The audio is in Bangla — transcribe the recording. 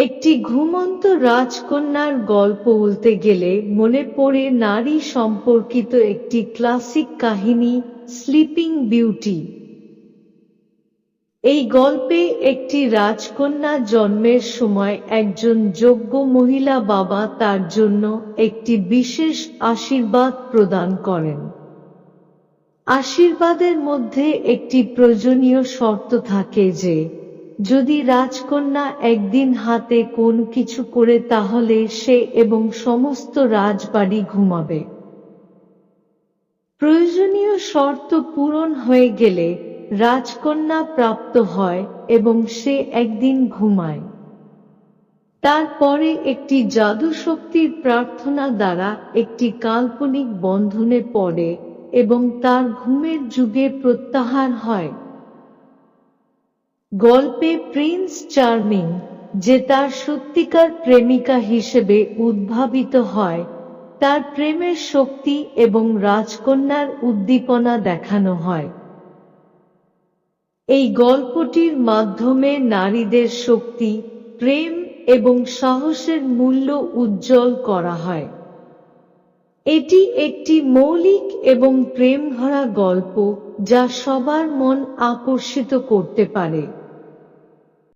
একটি ঘুমন্ত রাজকন্যার গল্প বলতে গেলে মনে পড়ে নারী সম্পর্কিত একটি ক্লাসিক কাহিনী স্লিপিং বিউটি এই গল্পে একটি রাজকন্যা জন্মের সময় একজন যোগ্য মহিলা বাবা তার জন্য একটি বিশেষ আশীর্বাদ প্রদান করেন। আশীর্বাদের মধ্যে একটি প্রয়োজনীয় শর্ত থাকে যে যদি রাজকন্যা একদিন হাতে কোন কিছু করে তাহলে সে এবং সমস্ত রাজবাড়ি ঘুমাবে। প্রয়োজনীয় শর্ত পূরণ হয়ে গেলে রাজকন্যা প্রাপ্ত হয় এবং সে একদিন ঘুমায়। তারপরে একটি জাদু শক্তির প্রার্থনা দ্বারা একটি কাল্পনিক বন্ধনে পড়ে এবং তার ঘুমের যুগে প্রত্যাহার হয়। গল্পে প্রিন্স চার্মিং, যে তার সত্যিকার প্রেমিকা হিসেবে উদ্ভাবিত হয়, তার প্রেমের শক্তি এবং রাজকন্যার উদ্দীপনা দেখানো হয়। এই গল্পটির মাধ্যমে নারীদের শক্তি, প্রেম এবং সাহসের মূল্য উজ্জ্বল করা হয়। এটি একটি মৌলিক এবং প্রেমভরা গল্প যা সবার মন আকর্ষিত করতে পারে।